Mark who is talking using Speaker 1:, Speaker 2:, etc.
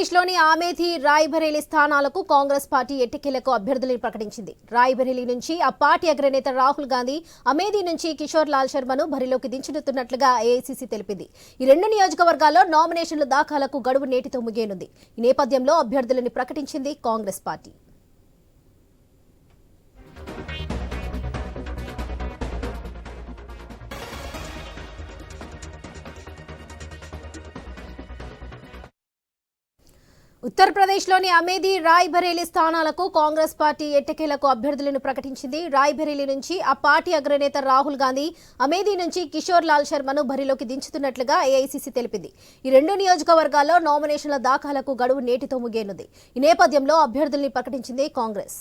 Speaker 1: ఆంధ్రప్రదేశ్లోని ఆమేథి రాయ్బరేలీ స్థానాలకు కాంగ్రెస్ పార్టీ ఎట్టికేలకు అభ్యర్థులను ప్రకటించింది. రాయ్బరేలీ నుంచి ఆ పార్టీ అగ్రనేత రాహుల్ గాంధీ అమేథీ నుంచి కిషోర్ లాల్ శర్మను బరిలోకి దించుతున్నట్లుగా ఏఐసీసీ తెలిపింది. ఈ రెండు నియోజకవర్గాల్లో నామినేషన్ల దాఖలకు గడువు నేటితో ముగియనుంది. ఈ నేపథ్యంలో అభ్యర్థులను ప్రకటించింది కాంగ్రెస్ పార్టీ. ఉత్తరప్రదేశ్లోని రాయ్ రాయ్బరేలీ స్థానాలకు కాంగ్రెస్ పార్టీ ఎట్టకేలకు అభ్యర్థులను ప్రకటించింది. రాయ్బరేలీ నుంచి ఆ పార్టీ అగ్రనేత రాహుల్ గాంధీ అమేధీ నుంచి కిషోర్ లాల్ శర్మను బరిలోకి దించుతున్నట్లుగా ఏఐసీసీ తెలిపింది. ఈ రెండు నియోజకవర్గాల్లో నామినేషన్ల దాఖలకు గడువు నేటితో ముగియనుంది. ఈ నేపథ్యంలో అభ్యర్థుల్ని ప్రకటించింది కాంగ్రెస్.